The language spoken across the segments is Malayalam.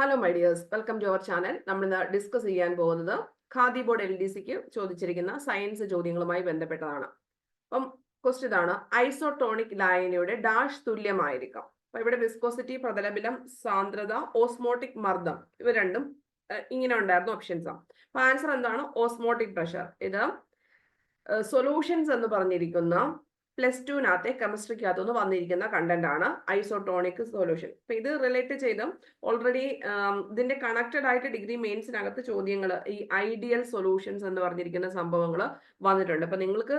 Hello my dears welcome to our channel നമ്മൾ ഇന്ന് ഡിസ്കസ് ചെയ്യാൻ പോകുന്നത് ഖാദി ബോർഡ് എൽ ഡി സിക്ക് ചോദിച്ചിരിക്കുന്ന സയൻസ് ചോദ്യങ്ങളുമായി ബന്ധപ്പെട്ടതാണ്. അപ്പം ക്വസ്റ്റ് ഇതാണ്. ഐസോട്ടോണിക് ലായനിയുടെ ഡാഷ് തുല്യമായിരിക്കാം. അപ്പൊ ഇവിടെ വിസ്കോസിറ്റി പ്രതലബിലം സാന്ദ്രത ഓസ്മോട്ടിക് മർദ്ദം ഇവ രണ്ടും ഇങ്ങനെ ഉണ്ടായിരുന്നു ഓപ്ഷൻസ് അപ്പൊ ആൻസർ എന്താണ്? ഓസ്മോട്ടിക് പ്രഷർ ഇത് സൊല്യൂഷൻസ് എന്ന് പറഞ്ഞിരിക്കുന്ന പ്ലസ് ടുവിനകത്തെ കെമിസ്ട്രിക്കകത്തുനിന്ന് വന്നിരിക്കുന്ന കണ്ടന്റ് ആണ് ഐസോട്ടോണിക് സൊല്യൂഷൻ അപ്പൊ ഇത് റിലേറ്റ് ചെയ്ത് ഓൾറെഡി ഇതിന്റെ കണക്റ്റഡ് ആയിട്ട് ഡിഗ്രി മെയിൻസിനകത്ത് ചോദ്യങ്ങൾ ഈ ഐഡിയൽ സൊല്യൂഷൻസ് എന്ന് പറഞ്ഞിരിക്കുന്ന സംഭവങ്ങൾ വന്നിട്ടുണ്ട്. അപ്പൊ നിങ്ങൾക്ക്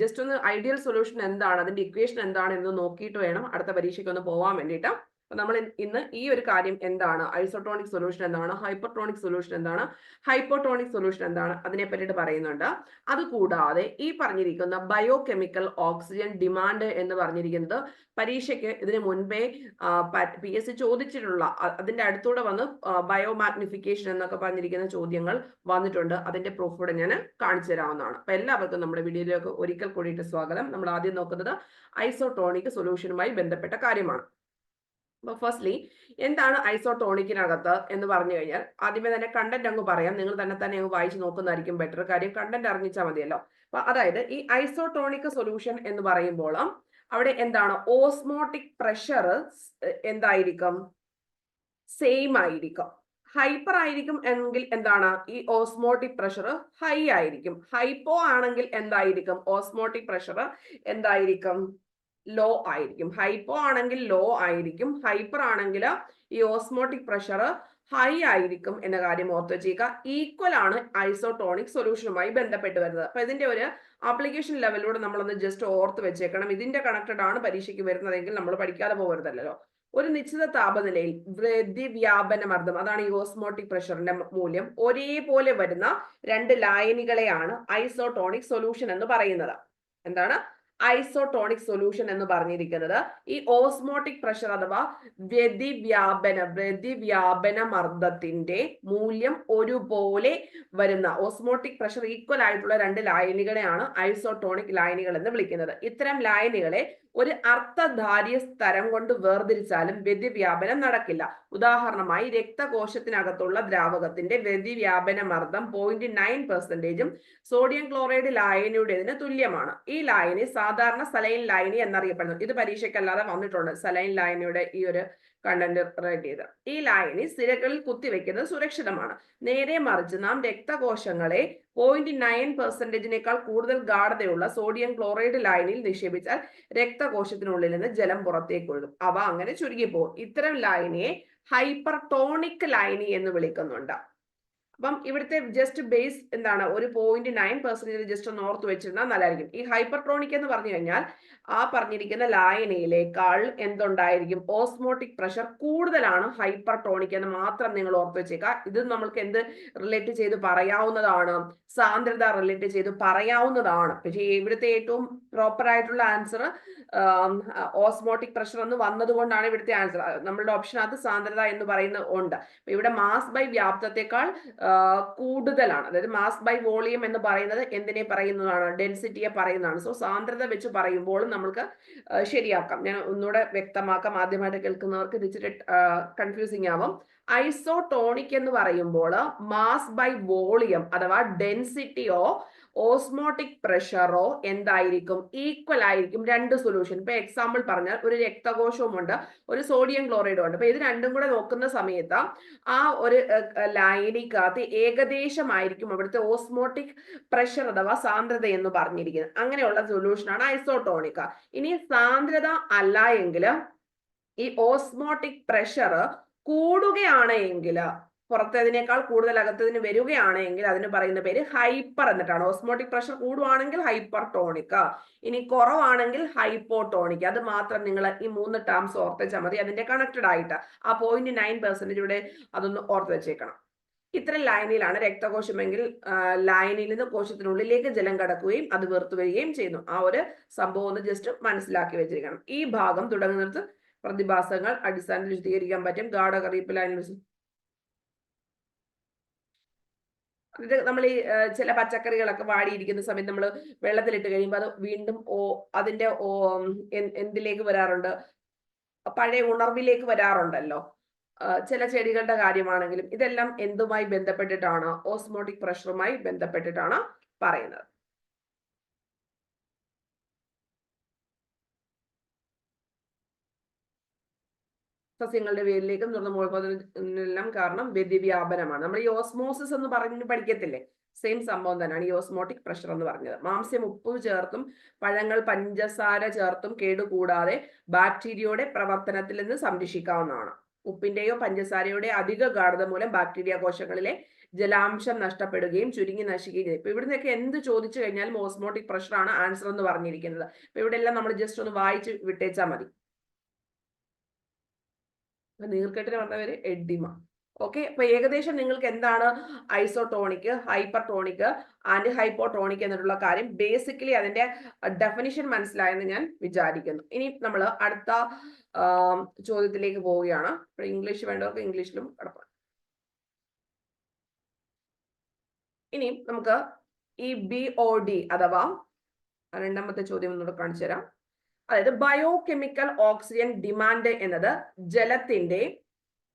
ജസ്റ്റ് ഒന്ന് ഐഡിയൽ സൊല്യൂഷൻ എന്താണ് അതിന്റെ ഇക്വേഷൻ എന്താണ് എന്ന് നോക്കിയിട്ട് വേണം അടുത്ത പരീക്ഷയ്ക്ക് ഒന്ന് പോവാൻ വേണ്ടിയിട്ട്. അപ്പൊ നമ്മൾ ഇന്ന് ഈ ഒരു കാര്യം എന്താണ്? ഐസോട്രോണിക് സൊല്യൂഷൻ എന്താണ്? ഹൈപ്പർട്രോണിക് സൊല്യൂഷൻ എന്താണ്? ഹൈപ്പോട്രോണിക് സൊല്യൂഷൻ എന്താണ്? അതിനെ പറ്റിയിട്ട് പറയുന്നുണ്ട്. അതുകൂടാതെ ഈ പറഞ്ഞിരിക്കുന്ന ബയോ കെമിക്കൽ ഓക്സിജൻ ഡിമാൻഡ് എന്ന് പറഞ്ഞിരിക്കുന്നത് പരീക്ഷയ്ക്ക് ഇതിനു മുൻപേ പി എസ് സി ചോദിച്ചിട്ടുള്ള അതിന്റെ അടുത്തൂടെ വന്ന് ബയോ മാഗ്നിഫിക്കേഷൻ എന്നൊക്കെ പറഞ്ഞിരിക്കുന്ന ചോദ്യങ്ങൾ വന്നിട്ടുണ്ട്. അതിന്റെ പ്രൂഫ് കൂടെ ഞാൻ കാണിച്ചു തരാവുന്നതാണ്. അപ്പൊ എല്ലാവർക്കും നമ്മുടെ വീഡിയോയിലേക്ക് ഒരിക്കൽ കൂടിയിട്ട് സ്വാഗതം. നമ്മൾ ആദ്യം നോക്കുന്നത് ഐസോട്രോണിക് സൊല്യൂഷനുമായി ബന്ധപ്പെട്ട കാര്യമാണ്. ഫസ്റ്റ്ലി എന്താണ് ഐസോട്ടോണിക്കിനകത്ത് എന്ന് പറഞ്ഞു കഴിഞ്ഞാൽ ആദ്യമേ തന്നെ കണ്ടന്റ് അങ്ങ് പറയാം. നിങ്ങൾ തന്നെ തന്നെ അങ്ങ് വായിച്ച് നോക്കുന്നതായിരിക്കും ബെറ്റർ കാര്യം കണ്ടന്റ് അറിഞ്ഞിച്ചാൽ മതിയല്ലോ. അപ്പൊ അതായത് ഈ ഐസോട്ടോണിക് സൊല്യൂഷൻ എന്ന് പറയുമ്പോൾ അവിടെ എന്താണ്? ഓസ്മോട്ടിക് പ്രഷർ എന്തായിരിക്കും? സെയിം ആയിരിക്കും. ഹൈപ്പർ ആയിരിക്കും എങ്കിൽ എന്താണ്? ഈ ഓസ്മോട്ടിക് പ്രഷർ ഹൈ ആയിരിക്കും. ഹൈപ്പോ ആണെങ്കിൽ എന്തായിരിക്കും? ഓസ്മോട്ടിക് പ്രഷർ എന്തായിരിക്കും? ലോ ആയിരിക്കും. ഹൈപ്പോ ആണെങ്കിൽ ലോ ആയിരിക്കും. ഹൈപ്പർ ആണെങ്കിൽ ഈ ഓസ്മോട്ടിക് പ്രഷർ ഹൈ ആയിരിക്കും എന്ന കാര്യം ഓർത്ത് വെച്ചേക്കുക ഈക്വൽ ആണ് ഐസോട്ടോണിക് സൊല്യൂഷനുമായി ബന്ധപ്പെട്ട് വരുന്നത്. അപ്പൊ ഇതിന്റെ ഒരു ആപ്ലിക്കേഷൻ ലെവലിലൂടെ നമ്മളൊന്ന് ജസ്റ്റ് ഓർത്ത് വെച്ചേക്കണം. ഇതിന്റെ കണക്റ്റഡ് ആണ് പരീക്ഷയ്ക്ക് വരുന്നതെങ്കിൽ നമ്മൾ പഠിക്കാതെ പോകരുതല്ലോ ഒരു നിശ്ചിത താപനിലയിൽ വ്യാപന മർദ്ദം അതാണ് ഈ ഓസ്മോട്ടിക് പ്രഷറിന്റെ മൂല്യം. ഒരേപോലെ വരുന്ന രണ്ട് ലായനികളെയാണ് ഐസോട്ടോണിക് സൊല്യൂഷൻ എന്ന് പറയുന്നത്. എന്താണ്? ഐസോട്ടോണിക് സൊല്യൂഷൻ എന്ന് പറഞ്ഞിരിക്കുന്നത് ഈ ഓസ്മോട്ടിക് പ്രഷർ അഥവാ വ്യതിവ്യാപന വ്യതിവ്യാപന മർദ്ദത്തിന്റെ മൂല്യം ഒരുപോലെ വരുന്ന ഓസ്മോട്ടിക് പ്രഷർ ഈക്വൽ ആയിട്ടുള്ള രണ്ട് ലായനികളെയാണ് ഐസോട്ടോണിക് ലായനികൾ എന്ന് വിളിക്കുന്നത്. ഇത്തരം ലായനികളെ ഒരു അർത്ഥധാര്യ സ്ഥലം കൊണ്ട് വേർതിരിച്ചാലും വ്യതിവ്യാപനം നടക്കില്ല. ഉദാഹരണമായി രക്തകോശത്തിനകത്തുള്ള ദ്രാവകത്തിന്റെ വ്യതിവ്യാപന മർദ്ദം പോയിന്റ് നയൻ പെർസെന്റേജും സോഡിയം ക്ലോറൈഡ് ലായനിയുടേതിന് തുല്യമാണ്. ഈ ലായനി സാധാരണ സലൈൻ ലായനി എന്നറിയപ്പെടുന്നു. ഇത് പരീക്ഷയ്ക്കല്ലാതെ വന്നിട്ടുണ്ട്. സലൈൻ ലായനിയുടെ ഈ ഒരു കണ്ടന്റ് റൈറ്റ് ചെയ്ത്. ഈ ലായനി സിരകളിൽ കുത്തിവെക്കുന്നത് സുരക്ഷിതമാണ്. നേരെ മറിച്ച് നാം രക്തകോശങ്ങളെ പോയിന്റ് നയൻ പെർസെന്റേജിനേക്കാൾ കൂടുതൽ ഗാഠതയുള്ള സോഡിയം ക്ലോറൈഡ് ലായനിയിൽ നിക്ഷേപിച്ചാൽ രക്തകോശത്തിനുള്ളിൽ നിന്ന് ജലം പുറത്തേക്ക് ഒഴുകും. അവ അങ്ങനെ ചുരുങ്ങിപ്പോകും. ഇത്തരം ലായനിയെ ഹൈപ്പർടോണിക് ലായനി എന്ന് വിളിക്കുന്നുണ്ട്. അപ്പം ഇവിടുത്തെ ജസ്റ്റ് ബേസ് എന്താണ്? ഒരു പോയിന്റ് നയൻ പെർസെന്റേജ് ജസ്റ്റ് ഒന്ന് ഓർത്ത് വെച്ചിരുന്നാൽ നല്ലതായിരിക്കും. ഈ ഹൈപ്പർട്രോണിക് എന്ന് പറഞ്ഞു കഴിഞ്ഞാൽ ആ പറഞ്ഞിരിക്കുന്ന ലായനയിലേക്കാൾ എന്തുണ്ടായിരിക്കും? ഓസ്മോട്ടിക് പ്രഷർ കൂടുതലാണ് ഹൈപ്പർട്രോണിക് എന്ന് മാത്രം നിങ്ങൾ ഓർത്ത് വെച്ചേക്കുക. ഇത് നമ്മൾക്ക് എന്ത് റിലേറ്റ് ചെയ്ത് പറയാവുന്നതാണ്? സാന്ദ്രത റിലേറ്റ് ചെയ്ത് പറയാവുന്നതാണ്. പക്ഷേ ഇവിടുത്തെ ഏറ്റവും പ്രോപ്പർ ആയിട്ടുള്ള ആൻസർ ഓസ്മോട്ടിക് പ്രഷർ എന്ന് വന്നതുകൊണ്ടാണ് ഇവിടുത്തെ ആൻസർ നമ്മളുടെ ഓപ്ഷനകത്ത് സാന്ദ്രത എന്ന് പറയുന്നത് ഉണ്ട്. ഇവിടെ മാസ് ബൈ വ്യാപ്തത്തെക്കാൾ കൂടുതലാണ്. അതായത് മാസ് ബൈ വോളിയം എന്ന് പറയുന്നത് എന്തിനെ പറയുന്നതാണ്? ഡെൻസിറ്റിയെ പറയുന്നതാണ്. സോ സാന്ദ്രത വെച്ച് പറയുമ്പോഴും നമ്മൾക്ക് ശരിയാക്കാം. ഞാൻ ഒന്നുകൂടെ വ്യക്തമാക്കാം. ആദ്യമായിട്ട് കേൾക്കുന്നവർക്ക് ഇച്ചിരി കൺഫ്യൂസിങ് ആവും. ഐസോട്ടോണിക് എന്ന് പറയുമ്പോൾ മാസ് ബൈ വോളിയം അഥവാ ഡെൻസിറ്റിയോ ഓസ്മോട്ടിക് പ്രഷറോ എന്തായിരിക്കും? ഈക്വൽ ആയിരിക്കും രണ്ട് സൊല്യൂഷൻ ഇപ്പൊ എക്സാമ്പിൾ പറഞ്ഞാൽ ഒരു രക്തകോശവുമുണ്ട് ഒരു സോഡിയം ക്ലോറൈഡും ഉണ്ട്. അപ്പൊ ഇത് രണ്ടും കൂടെ നോക്കുന്ന സമയത്ത് ആ ഒരു ലൈനിക്കകത്ത് ഏകദേശമായിരിക്കും അവിടുത്തെ ഓസ്മോട്ടിക് പ്രഷർ അഥവാ സാന്ദ്രത എന്ന് പറഞ്ഞിരിക്കുന്നത്. അങ്ങനെയുള്ള സൊല്യൂഷനാണ് ഐസോട്ടോണിക്ക ഇനി സാന്ദ്രത അല്ല എങ്കിൽ ഈ ഓസ്മോട്ടിക് പ്രഷർ കൂടുകയാണ് എങ്കിൽ പുറത്തതിനേക്കാൾ കൂടുതൽ അകത്തതിന് വരികയാണെങ്കിൽ അതിന് പറയുന്ന പേര് ഹൈപ്പർ എന്നിട്ടാണ്. ഓസ്മോട്ടിക് പ്രഷർ കൂടുവാണെങ്കിൽ ഹൈപ്പർ ടോണിക് ഇനി കുറവാണെങ്കിൽ ഹൈപ്പോട്ടോണിക് അത് മാത്രം നിങ്ങൾ ഈ മൂന്ന് ടേംസ് ഓർത്ത് വെച്ചാൽ മതി. അതിന്റെ കണക്റ്റഡ് ആയിട്ട്. ആ പോയിന്റ് നയൻ പെർസെന്റേജ് ഇവിടെ അതൊന്ന് ഓർത്ത് വെച്ചേക്കണം. ഇത്തരം ലൈനിലാണ് രക്തകോശമെങ്കിൽ ലൈനിൽ നിന്ന് കോശത്തിനുള്ളിലേക്ക് ജലം കടക്കുകയും അത് വീർത്തു വരികയും ചെയ്യുന്നു. ആ ഒരു സംഭവം ഒന്ന് ജസ്റ്റ് മനസ്സിലാക്കി വെച്ചിരിക്കണം. ഈ ഭാഗം തുടങ്ങുന്നിടത്ത് പ്രതിഭാസങ്ങൾ അടിസ്ഥാനത്തിൽ വിശദീകരിക്കാൻ പറ്റും. ഗാഠകറിയിപ്പ് ലൈനിൽ ഇത് നമ്മൾ ഈ ചില പച്ചക്കറികളൊക്കെ വാടിയിരിക്കുന്ന സമയത്ത് നമ്മൾ വെള്ളത്തിലിട്ട് കഴിയുമ്പോൾ അത് വീണ്ടും ഓ അതിന്റെ ഓ എന്തിലേക്ക് വരാറുണ്ട്? പഴയ ഉണർവിലേക്ക് വരാറുണ്ടല്ലോ. ചില ചെടികളുടെ കാര്യമാണെങ്കിലും ഇതെല്ലാം എന്തുമായി ബന്ധപ്പെട്ടിട്ടാണ്? ഓസ്മോട്ടിക് പ്രഷറുമായി ബന്ധപ്പെട്ടിട്ടാണ് പറയുന്നത്. സസ്യങ്ങളുടെ വേരിലേക്കും തുറന്നു മുഴുവതിനെല്ലാം കാരണം വ്യതിവ്യാപനമാണ്. നമ്മൾ ഈ ഓസ്മോസിസ് എന്ന് പറഞ്ഞ് പഠിക്കത്തില്ലേ? സെയിം സംഭവം തന്നെയാണ്. ഈ ഓസ്മോട്ടിക് പ്രഷർ എന്ന് പറഞ്ഞത്. മാംസ്യം ഉപ്പ് ചേർത്തും പഴങ്ങൾ പഞ്ചസാര ചേർത്തും കേടുകൂടാതെ ബാക്ടീരിയയുടെ പ്രവർത്തനത്തിൽ നിന്ന് സംരക്ഷിക്കാവുന്നതാണ്. ഉപ്പിന്റെയോ പഞ്ചസാരയുടെ അധിക ഗാഠത മൂലം ബാക്ടീരിയ കോശങ്ങളിലെ ജലാംശം നഷ്ടപ്പെടുകയും ചുരുങ്ങി നശിക്കുകയും ചെയ്യും. ഇപ്പൊ ഇവിടുന്നൊക്കെ എന്ത് ചോദിച്ചു കഴിഞ്ഞാലും ഓസ്മോട്ടിക് പ്രഷറാണ് ആൻസർ എന്ന് പറഞ്ഞിരിക്കുന്നത്. ഇപ്പൊ ഇവിടെ എല്ലാം നമ്മൾ ജസ്റ്റ് ഒന്ന് വായിച്ച് വിട്ടേച്ചാൽ മതി. നീർക്കെട്ടിന് പേര് എഡിമ. ഓക്കെ അപ്പൊ ഏകദേശം നിങ്ങൾക്ക് എന്താണ് isotonic hypertonic and hypotonic എന്നിട്ടുള്ള കാര്യം ബേസിക്കലി അതിന്റെ ഡെഫിനിഷൻ മനസ്സിലായെന്ന് ഞാൻ വിചാരിക്കുന്നു. ഇനി നമ്മൾ അടുത്ത ചോദ്യത്തിലേക്ക് പോവുകയാണ്. ഇംഗ്ലീഷ് വേണ്ടവർക്ക് ഇംഗ്ലീഷിലും കിടപ്പാണ് ഇനി നമുക്ക് ഈ ബി ഒ ഡി അഥവാ രണ്ടാമത്തെ ചോദ്യം ഒന്നുകൂടെ കാണിച്ചു തരാം അതായത് ബയോ കെമിക്കൽ ഓക്സിജൻ ഡിമാൻഡ് എന്നത് ജലത്തിന്റെ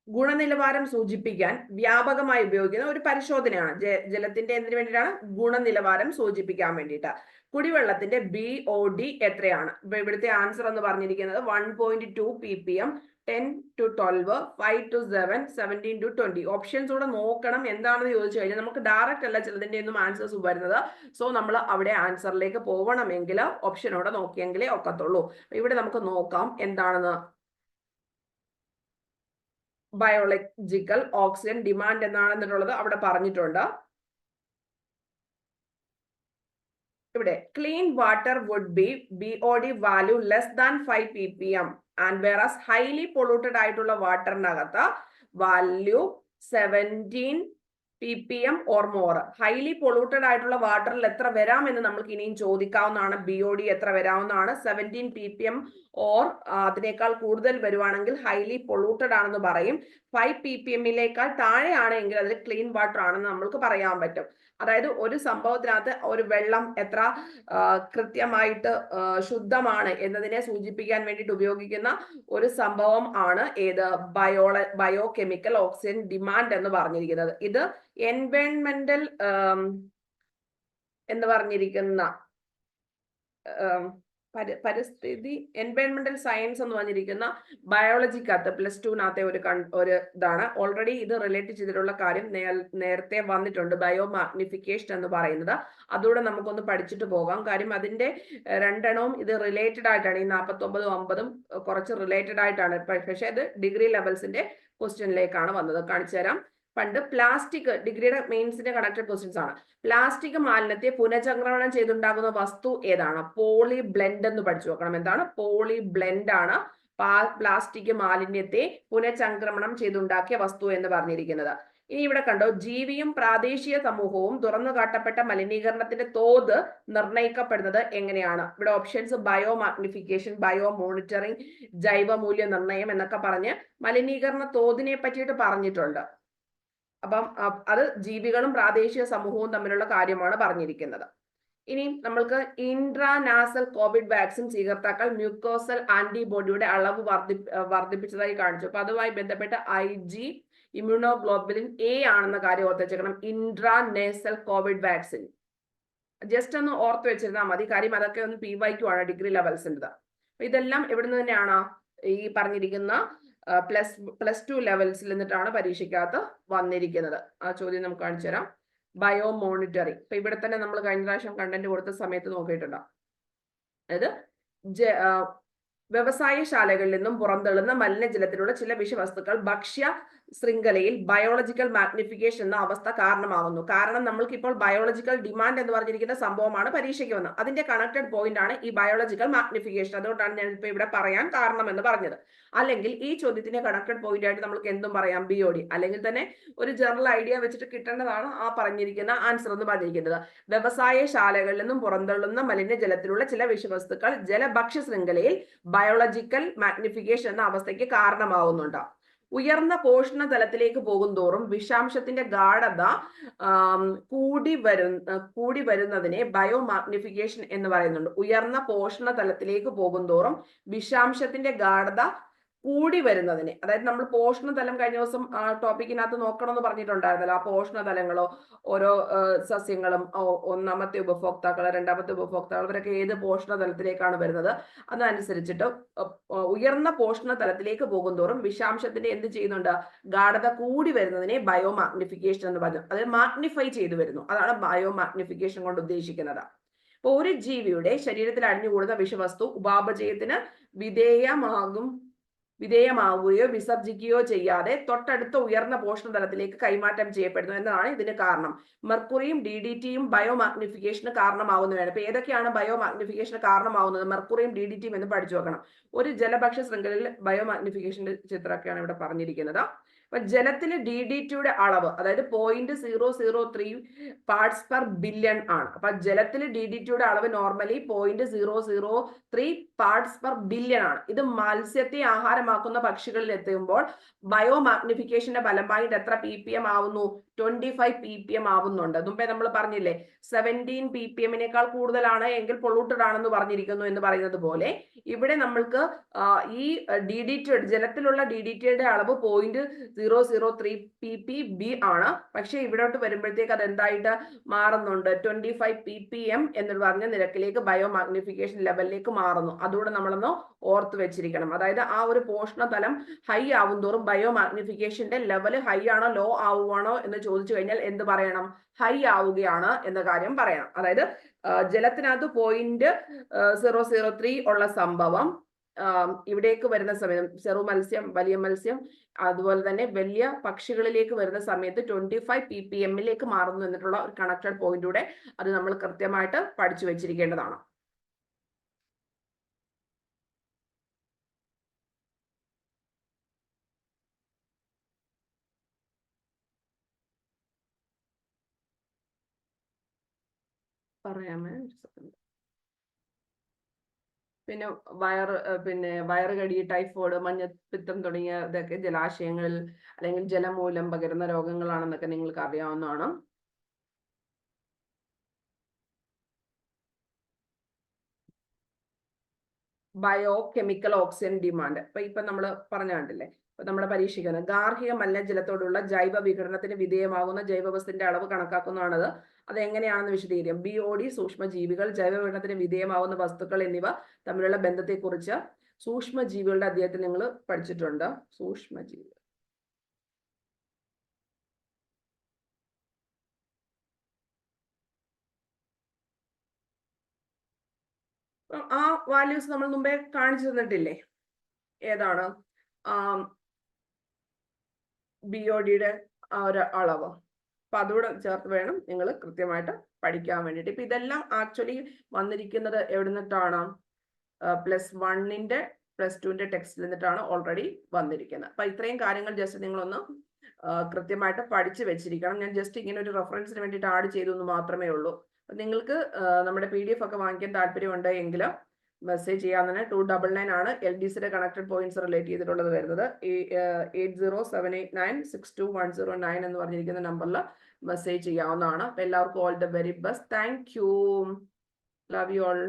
ഗുണനിലവാരം സൂചിപ്പിക്കാൻ വ്യാപകമായി ഉപയോഗിക്കുന്ന ഒരു പരിശോധനയാണ്. ജലത്തിന്റെ എന്തിനു വേണ്ടിയിട്ടാണ്? ഗുണനിലവാരം സൂചിപ്പിക്കാൻ വേണ്ടിയിട്ട്. കുടിവെള്ളത്തിന്റെ ബി ഒ ഡി എത്രയാണ്? ഇവിടുത്തെ ആൻസർ എന്ന് പറഞ്ഞിരിക്കുന്നത് one point two P P M ten to twelve five to seven seventeen to twenty options കൂടെ നോക്കണം എന്താണെന്ന് ചോദിച്ചു കഴിഞ്ഞാൽ നമുക്ക് ഡയറക്റ്റ് അല്ല ചിലതിന്റെ ഒന്നും ആൻസേഴ്സ് വരുന്നത്. സോ നമ്മൾ അവിടെ ആൻസറിലേക്ക് പോകണമെങ്കിൽ ഓപ്ഷനോടെ നോക്കിയെങ്കിലേ ഒക്കത്തുള്ളൂ. ഇവിടെ നമുക്ക് നോക്കാം എന്താണെന്ന്. ബയോളജിക്കൽ ഓക്സിജൻ ഡിമാൻഡ് എന്നാണെന്നുള്ളത് അവിടെ പറഞ്ഞിട്ടുണ്ട്. ഇവിടെ clean water would be B O D value less than five P P M and whereas highly polluted ആയിട്ടുള്ള വാട്ടറിനകത്ത് value seventeen P P M or more highly polluted ആയിട്ടുള്ള വാട്ടറിൽ എത്ര വരാം എന്ന് നമ്മൾക്ക് ഇനിയും ചോദിക്കാവുന്നതാണ്. ബി ഒ ഡി എത്ര വരാവുന്നതാണ്? Seventeen P P M or അതിനേക്കാൾ കൂടുതൽ വരുവാണെങ്കിൽ ഹൈലി പൊള്യൂട്ടഡ് ആണെന്ന് പറയും. ഫൈവ് പി പി എമ്മിലേക്കാൾ താഴെയാണ് എങ്കിൽ അതിൽ ക്ലീൻ വാട്ടർ ആണെന്ന് നമ്മൾക്ക് പറയാൻ പറ്റും. അതായത് ഒരു സംഭവത്തിനകത്ത് ഒരു വെള്ളം എത്ര കൃത്യമായിട്ട് ശുദ്ധമാണ് എന്നതിനെ സൂചിപ്പിക്കാൻ വേണ്ടിയിട്ട് ഉപയോഗിക്കുന്ന ഒരു സംഭവം ആണ് ഏത്? ബയോള ബയോ കെമിക്കൽ ഓക്സിജൻ ഡിമാൻഡ് എന്ന് പറഞ്ഞിരിക്കുന്നത്. ഇത് എൻവയോൺമെന്റൽ എന്ന് പറഞ്ഞിരിക്കുന്ന പരിസ്ഥിതി എൻവയൺമെന്റൽ സയൻസ് എന്ന് പറഞ്ഞിരിക്കുന്ന ബയോളജിക്കകത്ത് പ്ലസ് ടുവിനകത്തെ ഒരു കൺ ഒരു ഇതാണ്. ഓൾറെഡി ഇത് റിലേറ്റ് ചെയ്തിട്ടുള്ള കാര്യം നേരത്തെ വന്നിട്ടുണ്ട്. ബയോ മാഗ്നിഫിക്കേഷൻ എന്ന് പറയുന്നത്. അതുകൂടെ നമുക്കൊന്ന് പഠിച്ചിട്ട് പോകാം. കാര്യം അതിന്റെ രണ്ടെണ്ണവും ഇത് റിലേറ്റഡ് ആയിട്ടാണ്. ഈ നാൽപ്പത്തി ഒമ്പതും കുറച്ച് റിലേറ്റഡ് ആയിട്ടാണ്. പക്ഷേ ഇത് ഡിഗ്രി ലെവൽസിന്റെ ക്വസ്റ്റ്യനിലേക്കാണ് വന്നത്. കാണിച്ചു തരാം. പണ്ട് പ്ലാസ്റ്റിക് ഡിഗ്രിയുടെ മെയിൻസിന്റെ കണക്റ്റഡ് ക്വസ്റ്റ്യൻസ് ആണ്. പ്ലാസ്റ്റിക് മാലിന്യത്തെ പുനഃചംക്രമണം ചെയ്തുണ്ടാകുന്ന വസ്തു ഏതാണ്? പോളി ബ്ലെൻഡ് എന്ന് പഠിച്ചു നോക്കണം എന്താണ്? പോളി ബ്ലെൻഡ് ആണ് പ്ലാസ്റ്റിക് മാലിന്യത്തെ പുനഃചംക്രമണം ചെയ്തുണ്ടാക്കിയ വസ്തു എന്ന് പറഞ്ഞിരിക്കുന്നത്. ഇനി ഇവിടെ കണ്ടോ ജീവിയും പ്രാദേശിക സമൂഹവും തുറന്നു കാട്ടപ്പെട്ട മലിനീകരണത്തിന്റെ തോത് നിർണയിക്കപ്പെടുന്നത് എങ്ങനെയാണ്? ഇവിടെ options biomagnification biomonitoring ജൈവ മൂല്യ നിർണയം എന്നൊക്കെ പറഞ്ഞ് മലിനീകരണ തോതിനെ പറ്റിയിട്ട് പറഞ്ഞിട്ടുണ്ട്. അപ്പം അത് ജീവികളും പ്രാദേശിക സമൂഹവും തമ്മിലുള്ള കാര്യമാണ് പറഞ്ഞിരിക്കുന്നത്. ഇനി നമ്മൾക്ക് ഇൻട്രാനാസൽ കോവിഡ് വാക്സിൻ സ്വീകർത്താക്കൾ മ്യൂക്കോസൽ ആന്റിബോഡിയുടെ അളവ് വർദ്ധി വർദ്ധിപ്പിച്ചതായി കാണിച്ചു. അപ്പൊ അതുമായി ബന്ധപ്പെട്ട് ഐ ജി ഇമ്മ്യൂണോഗ്ലോബുലിൻ എ ആണെന്ന കാര്യം ഓർത്ത് വെച്ചേക്കണം ഇൻട്രാനേസൽ കോവിഡ് വാക്സിൻ. ജസ്റ്റ് ഒന്ന് ഓർത്ത് വെച്ചിരുന്നാൽ മതി. കാര്യം അതൊക്കെ ഒന്ന് പി വൈ ക്യു ആണ്. ഡിഗ്രി ലെവൽസിന്റെ ഇതെല്ലാം എവിടുന്ന് തന്നെയാണ് ഈ പറഞ്ഞിരിക്കുന്ന പ്ലസ് പ്ലസ് ടു ലെവൽസിൽ നിന്നിട്ടാണ് പരീക്ഷയ്ക്കകത്ത് വന്നിരിക്കുന്നത്. ആ ചോദ്യം നമുക്ക് കാണിച്ചു തരാം. ബയോ മോണിറ്ററിംഗ് ഇപ്പൊ ഇവിടെ തന്നെ നമ്മൾ കഴിഞ്ഞ പ്രാവശ്യം കണ്ടന്റ് കൊടുത്ത സമയത്ത് നോക്കിയിട്ടുണ്ടാവും അതായത് വ്യവസായ ശാലകളിൽ വ്യവസായശാലകളിൽ നിന്നും പുറന്തള്ളുന്ന മലിനജലത്തിലുള്ള ചില വിഷവസ്തുക്കൾ ഭക്ഷ്യ ശൃംഖലയിൽ ബയോളജിക്കൽ മാഗ്നിഫിക്കേഷൻ എന്ന അവസ്ഥ കാരണമാകുന്നു കാരണം നമ്മൾക്ക് ഇപ്പോൾ ബയോളജിക്കൽ ഡിമാൻഡ് എന്ന് പറഞ്ഞിരിക്കുന്ന സംഭവമാണ് പരീക്ഷയ്ക്ക് വന്നത്. അതിന്റെ കണക്റ്റഡ് പോയിന്റ് ആണ് ഈ ബയോളജിക്കൽ മാഗ്നിഫിക്കേഷൻ അതുകൊണ്ടാണ് ഞാൻ ഇപ്പൊ ഇവിടെ പറയാൻ കാരണം എന്ന് പറഞ്ഞത്. അല്ലെങ്കിൽ ഈ ചോദ്യത്തിന്റെ കണക്റ്റഡ് പോയിന്റ് ആയിട്ട് നമുക്ക് എന്തും പറയാം? ബി അല്ലെങ്കിൽ തന്നെ ഒരു ജനറൽ ഐഡിയ വെച്ചിട്ട് കിട്ടേണ്ടതാണ് ആ പറഞ്ഞിരിക്കുന്ന ആൻസർ എന്ന് പറഞ്ഞിരിക്കുന്നത്. വ്യവസായശാലകളിൽ നിന്നും പുറന്തള്ളുന്ന മലിനജലത്തിലുള്ള ചില വിഷവസ്തുക്കൾ ജലഭക്ഷ്യ ശൃംഖലയിൽ ബയോളജിക്കൽ മാഗ്നിഫിക്കേഷൻ എന്ന അവസ്ഥയ്ക്ക് കാരണമാവുന്നുണ്ട്? ഉയർന്ന പോഷണ തലത്തിലേക്ക് പോകും തോറും വിഷാംശത്തിന്റെ ഗാഠത കൂടി വരു കൂടി വരുന്നതിനെ ബയോ മാഗ്നിഫിക്കേഷൻ എന്ന് പറയുന്നുണ്ട്. ഉയർന്ന പോഷണ തലത്തിലേക്ക് പോകും തോറും വിഷാംശത്തിന്റെ ഗാഠത കൂടി വരുന്നതിന്. അതായത് നമ്മൾ പോഷണ തലം കഴിഞ്ഞ ദിവസം ആ ടോപ്പിക്കിനകത്ത് നോക്കണം എന്ന് പറഞ്ഞിട്ടുണ്ടായിരുന്നല്ലോ. ആ പോഷണ തലങ്ങളോ ഓരോ സസ്യങ്ങളും ഒന്നാമത്തെ ഉപഭോക്താക്കൾ രണ്ടാമത്തെ ഉപഭോക്താക്കൾ ഇവരൊക്കെ ഏത് പോഷണ തലത്തിലേക്കാണ് വരുന്നത്? അതനുസരിച്ചിട്ട് ഉയർന്ന പോഷണ തലത്തിലേക്ക് പോകുന്തോറും വിഷാംശത്തിന്റെ എന്ത് ചെയ്യുന്നുണ്ട്? ഗാഠത കൂടി വരുന്നതിനെ ബയോ മാഗ്നിഫിക്കേഷൻ എന്ന് പറഞ്ഞു. അതായത് മാഗ്നിഫൈ ചെയ്തു വരുന്നു. അതാണ് ബയോ മാഗ്നിഫിക്കേഷൻ കൊണ്ട് ഉദ്ദേശിക്കുന്നത്. അപ്പോൾ ഒരു ജീവിയുടെ ശരീരത്തിൽ അടിഞ്ഞുകൂടുന്ന വിഷവസ്തു ഉപാപചയത്തിന് വിധേയമാകും വിധേയമാവുകയോ വിസർജിക്കുകയോ ചെയ്യാതെ തൊട്ടടുത്ത ഉയർന്ന പോഷണ തലത്തിലേക്ക് കൈമാറ്റം ചെയ്യപ്പെടുന്നു എന്നതാണ് ഇതിന് കാരണം. മെർക്കുറിയും ഡി ഡി ടിയും ബയോ മാഗ്നിഫിക്കേഷന് കാരണമാവുന്നവയാണ്. ഇപ്പൊ ഏതൊക്കെയാണ് ബയോ മാഗ്നിഫിക്കേഷന് കാരണമാവുന്നത്? മെർക്കുറിയും ഡി ഡി ടിയും എന്ന് പഠിച്ചു വെക്കണം ഒരു ജലഭക്ഷ്യ ശൃംഖലയിൽ ബയോമാഗ്നിഫിക്കേഷന്റെ ചിത്രമൊക്കെയാണ് ഇവിടെ പറഞ്ഞിരിക്കുന്നത്. അപ്പൊ ജലത്തിലെ ഡി ഡി ടിയുടെ അളവ് അതായത് point zero zero three parts per billion ആണ്. അപ്പൊ ജലത്തിലെ ഡി ഡി ടിയുടെ അളവ് normally point zero zero three parts per billion ആണ്. ഇത് മത്സ്യത്തെ ആഹാരമാക്കുന്ന പക്ഷികളിൽ എത്തുമ്പോൾ ബയോ മാഗ്നിഫിക്കേഷന്റെ ഫലമായിട്ട് എത്ര പി പി എം ആവുന്നു? Twenty five P P M ആവുന്നുണ്ട്. മുമ്പേ നമ്മൾ പറഞ്ഞില്ലേ സെവന്റീൻ പി പി എമ്മിനേക്കാൾ കൂടുതലാണ് എങ്കിൽ പൊള്ളൂട്ടഡ് ആണെന്ന് പറഞ്ഞിരിക്കുന്നു എന്ന് പറയുന്നത് പോലെ ഇവിടെ നമ്മൾക്ക് ഈ ഡി ഡി ടി ജലത്തിലുള്ള ഡി ഡി ടിയുടെ അളവ് point zero zero three P P B ആണ്. പക്ഷെ ഇവിടോട്ട് വരുമ്പോഴത്തേക്ക് അത് എന്തായിട്ട് മാറുന്നുണ്ട്? Twenty five P P M എന്ന് പറഞ്ഞ നിരക്കിലേക്ക് ബയോ മാഗ്നിഫിക്കേഷൻ ലെവലിലേക്ക് മാറുന്നു. അതുകൂടെ നമ്മളൊന്ന് ഓർത്ത് വെച്ചിരിക്കണം. അതായത് ആ ഒരു പോഷണ തലം ഹൈ ആവുന്തോറും ബയോ മാഗ്നിഫിക്കേഷന്റെ ലെവൽ ഹൈ ആണോ ലോ ആവുകയാണോ എന്ന് ചോദിച്ചു കഴിഞ്ഞാൽ എന്ത് പറയണം? ഹൈ ആവുകയാണ് എന്ന കാര്യം പറയണം. അതായത് ജലത്തിനകത്ത് പോയിന്റ് സീറോ സീറോ ത്രീ ഉള്ള സംഭവം ഇവിടേക്ക് വരുന്ന സമയം ചെറു മത്സ്യം വലിയ മത്സ്യം അതുപോലെ തന്നെ വലിയ പക്ഷികളിലേക്ക് വരുന്ന സമയത്ത് ട്വന്റി ഫൈവ് പി പി എമ്മിലേക്ക് മാറുന്നു എന്നിട്ടുള്ള ഒരു കണക്റ്റഡ് പോയിന്റൂടെ അത് നമ്മൾ കൃത്യമായിട്ട് പഠിച്ചു വെച്ചിരിക്കേണ്ടതാണ്. പറയാമേ പിന്നെ വയർ പിന്നെ വയറുകടി ടൈഫോയിഡ് മഞ്ഞപ്പിത്തം തുടങ്ങിയ ഇതൊക്കെ ജലാശയങ്ങളിൽ അല്ലെങ്കിൽ ജലമൂലം പകരുന്ന രോഗങ്ങളാണെന്നൊക്കെ നിങ്ങൾക്ക് അറിയാവുന്നതാണ്. ബയോ കെമിക്കൽ ഓക്സിജൻ ഡിമാൻഡ് ഇപ്പൊ ഇപ്പൊ നമ്മൾ പറഞ്ഞു കണ്ടില്ലേ? നമ്മുടെ പരീക്ഷിക്കുന്നത് ഗാർഹിക മലിനജലത്തോടുള്ള ജൈവ വിഘടനത്തിന് വിധേയമാകുന്ന ജൈവവസ്തുവിന്റെ അളവ് കണക്കാക്കുന്നതാണത്. അത് എങ്ങനെയാണെന്ന് വിശദീകരിക്കാം. ബി ഒ ഡി സൂക്ഷ്മജീവികൾ ജൈവ വിഘടനത്തിന് വിധേയമാകുന്ന വസ്തുക്കൾ എന്നിവ തമ്മിലുള്ള ബന്ധത്തെക്കുറിച്ച് സൂക്ഷ്മജീവികളുടെ അധ്യായത്തിൽ നിങ്ങൾ പഠിച്ചിട്ടുണ്ട്. സൂക്ഷ്മജീവികൾ. ആ വാല്യൂസ് നമ്മൾ മുമ്പേ കാണിച്ചു തന്നിട്ടില്ലേ? ഏതാണ്? ബി ഒ ഡിയുടെ ആ ഒരു അളവ്. അപ്പൊ അതുകൂടെ ചേർത്ത് വേണം നിങ്ങൾ കൃത്യമായിട്ട് പഠിക്കാൻ വേണ്ടിയിട്ട്. ഇപ്പൊ ഇതെല്ലാം ആക്ച്വലി വന്നിരിക്കുന്നത് എവിടെ നിന്നിട്ടാണ് പ്ലസ് വണ്ണിന്റെ പ്ലസ് ടുവിന്റെ ടെക്സ്റ്റിൽ നിന്നിട്ടാണ് ഓൾറെഡി വന്നിരിക്കുന്നത്. അപ്പൊ ഇത്രയും കാര്യങ്ങൾ ജസ്റ്റ് നിങ്ങളൊന്ന് കൃത്യമായിട്ട് പഠിച്ചു വെച്ചിരിക്കണം. ഞാൻ ജസ്റ്റ് ഇങ്ങനെ ഒരു റെഫറൻസിന് വേണ്ടിയിട്ട് ആഡ് ചെയ്തു എന്ന് മാത്രമേ ഉള്ളൂ. നിങ്ങൾക്ക് നമ്മുടെ പി ഡി എഫ് ഒക്കെ വാങ്ങിക്കാൻ താല്പര്യമുണ്ട് എങ്കിൽ മെസ്സേജ് ചെയ്യാൻ തന്നെ ടു ഡബിൾ നയൻ ആണ് എൽ ഡി സിയുടെ കണക്റ്റഡ് പോയിന്റ്സ് റിലേറ്റ് ചെയ്തിട്ടുള്ളത് വരുന്നത്. Eight zero seven eight nine six two one zero nine എന്ന് പറഞ്ഞിരിക്കുന്ന നമ്പറിൽ മെസ്സേജ് ചെയ്യാവുന്നതാണ്. എല്ലാവർക്കും all the very best thank you love you all